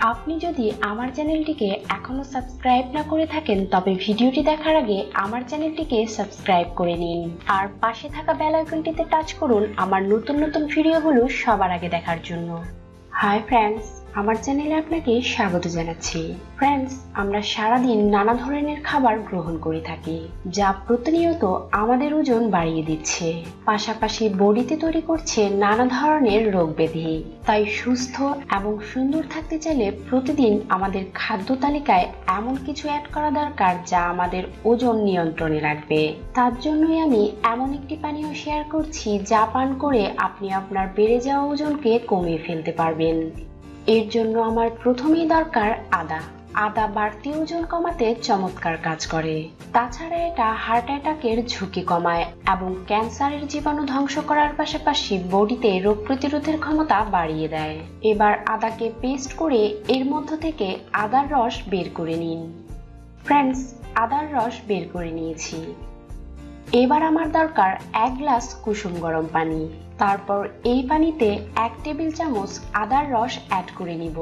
আপনি যদি আমার চ্যানেলটিকে এখনও সাবস্ক্রাইব না করে থাকেন, তবে ভিডিওটি দেখার আগে আমার চ্যানেলটিকে সাবস্ক্রাইব করে নিন। আর পাশে থাকা বেল আইকনটিতে টাচ করুন আমার নতুন নতুন ভিডিওগুলো সবার আগে দেখার জন্য। Hi friends! আমার চ্যানেলে আপনাকে স্বাগত জানাচ্ছি। ফ্রেন্ডস আমরা সারাদিন নানা ধরনের খাবার গ্রহণ করে থাকি, যা প্রতিনিয়ত আমাদের ওজন বাড়িয়ে দিচ্ছে। পাশাপাশি বডিতে তৈরি করছে নানা ধরনের রোগ ব্যাধি। তাই সুস্থ এবং সুন্দর থাকতে চাইলে প্রতিদিন আমাদের খাদ্য তালিকায় এমন কিছু অ্যাড করা দরকার যা আমাদের ওজন নিয়ন্ত্রণে রাখবে। তার জন্যই আমি এমন একটি পানীয় শেয়ার করছি যা পান করে আপনি আপনার বেড়ে যাওয়া ওজনকে কমিয়ে ফেলতে পারবেন। এর জন্য আমার প্রথমেই দরকার আদা। আদা বাড়তি ওজন কমাতে চমৎকার কাজ করে। তাছাড়া এটা হার্ট অ্যাটাকের ঝুঁকি কমায় এবং ক্যান্সারের জীবাণু ধ্বংস করার পাশাপাশি বডিতে রোগ প্রতিরোধের ক্ষমতা বাড়িয়ে দেয়। এবার আদাকে পেস্ট করে এর মধ্য থেকে আদার রস বের করে নিন। ফ্রেন্ডস আদার রস বের করে নিয়েছি। এবার আমার দরকার এক গ্লাস কুসুম গরম পানি। তারপর এই পানিতে এক টেবিল চামচ আদার রস অ্যাড করে নিব।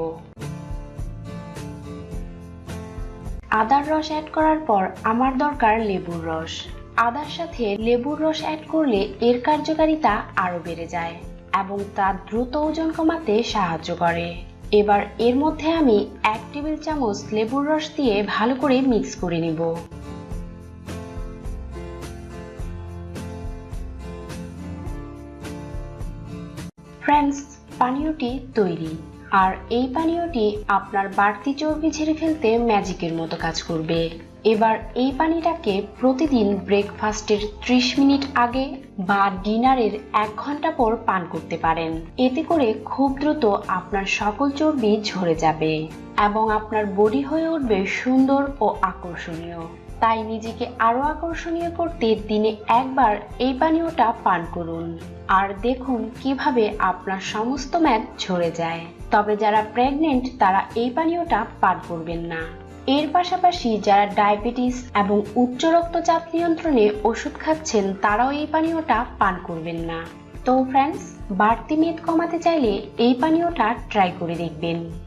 আদার রস অ্যাড করার পর আমার দরকার লেবুর রস। আদার সাথে লেবুর রস অ্যাড করলে এর কার্যকারিতা আরও বেড়ে যায় এবং তা দ্রুত ওজন কমাতে সাহায্য করে। এবার এর মধ্যে আমি এক টেবিল চামচ লেবুর রস দিয়ে ভালো করে মিক্স করে নিব। ফ্রেন্ডস পানীয়টি তৈরি। আর এই পানীয়টি আপনার বাড়তি চর্বি ঝেড়ে ফেলতে ম্যাজিকের মতো কাজ করবে। এবার এই পানিটাকে প্রতিদিন ব্রেকফাস্টের ত্রিশ মিনিট আগে বা ডিনারের এক ঘণ্টা পর পান করতে পারেন। এতে করে খুব দ্রুত আপনার সকল চর্বি ঝরে যাবে এবং আপনার বডি হয়ে উঠবে সুন্দর ও আকর্ষণীয়। তাই নিজেকে আরও আকর্ষণীয় করতে দিনে একবার এই পানীয়টা পান করুন। আর দেখুন কীভাবে আপনার সমস্ত ম্যাদ ঝরে যায়। তবে যারা প্রেগনেন্ট তারা এই পানীয়টা পান করবেন না। এর পাশাপাশি যারা ডায়াবেটিস এবং উচ্চ রক্তচাপ নিয়ন্ত্রণে ওষুধ খাচ্ছেন, তারাও এই পানীয়টা পান করবেন না। তো ফ্রেন্ডস বাড়তি মেদ কমাতে চাইলে এই পানীয়টা ট্রাই করে দেখবেন।